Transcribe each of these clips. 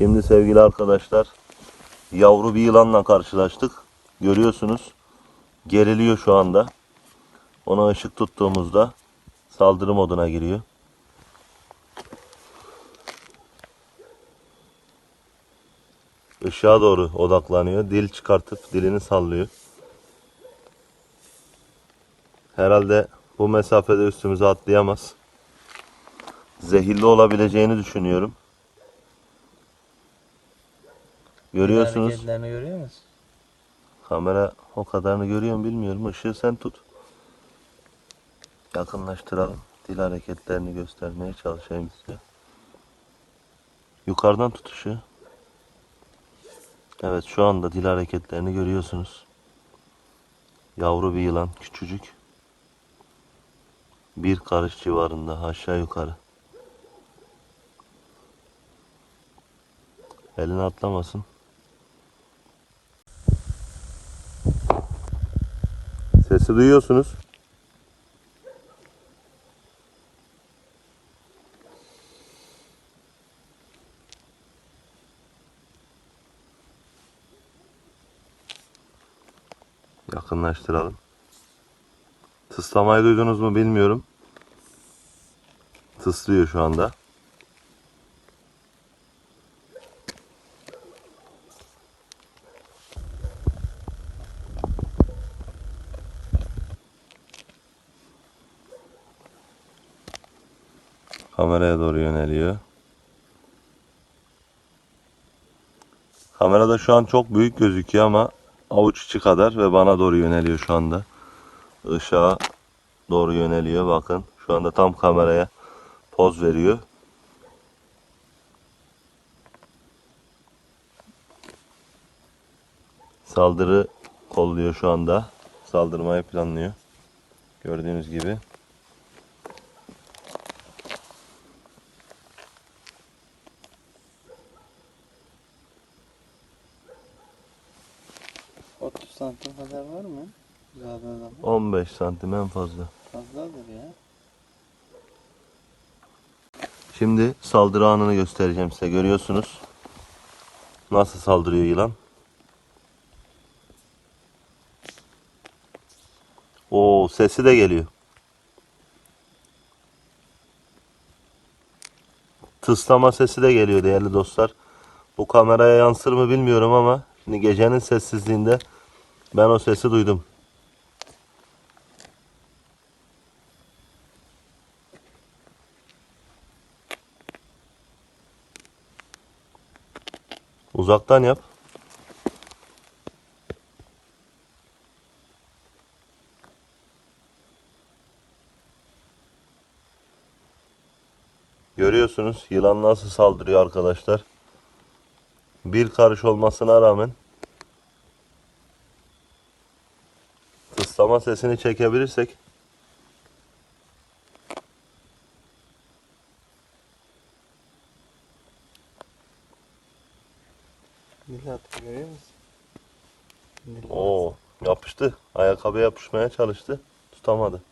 Şimdi sevgili arkadaşlar yavru bir yılanla karşılaştık. Görüyorsunuz geriliyor şu anda. Ona ışık tuttuğumuzda saldırı moduna giriyor. Işığa doğru odaklanıyor. Dil çıkartıp dilini sallıyor. Herhalde bu mesafede üstümüze atlayamaz. Zehirli olabileceğini düşünüyorum. Görüyorsunuz. Hareketlerini görüyor musun? Kamera o kadarını görüyor mu bilmiyorum. Işığı sen tut. Yakınlaştıralım. Dil hareketlerini göstermeye çalışayım size. Yukarıdan tut ışığı. Evet şu anda dil hareketlerini görüyorsunuz. Yavru bir yılan küçücük. Bir karış civarında aşağı yukarı. Eline atlamasın. Sesi duyuyorsunuz. Yakınlaştıralım. Tıslamayı duydunuz mu bilmiyorum. Tıslıyor şu anda. Kameraya doğru yöneliyor. Kamerada şu an çok büyük gözüküyor ama avuç içi kadar ve bana doğru yöneliyor şu anda. Işığa doğru yöneliyor bakın. Şu anda tam kameraya poz veriyor. Saldırı kolluyor şu anda. Saldırmayı planlıyor. Gördüğünüz gibi. 30 santim kadar var mı? Zaten zaman 15 santim en fazla. fazladır ya. Şimdi saldırı anını göstereceğim size. Görüyorsunuz. Nasıl saldırıyor yılan. Oo sesi de geliyor. Tıslama sesi de geliyor değerli dostlar. Bu kameraya yansır mı bilmiyorum ama şimdi gecenin sessizliğinde ben o sesi duydum. Uzaktan yap. Görüyorsunuz yılan nasıl saldırıyor arkadaşlar. Bir karış olmasına rağmen tıslama sesini çekebilirsek Millet görüyor musun? Millet. Oo yapıştı. Ayakkabı yapışmaya çalıştı. Tutamadı.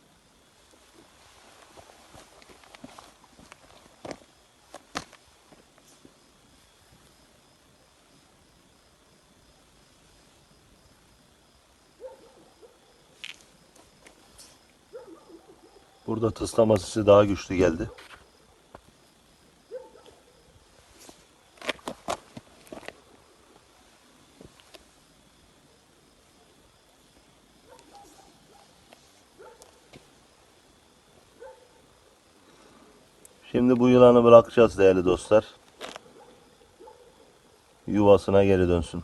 Burada tıslama sesi daha güçlü geldi. Şimdi bu yılanı bırakacağız değerli dostlar. Yuvasına geri dönsün.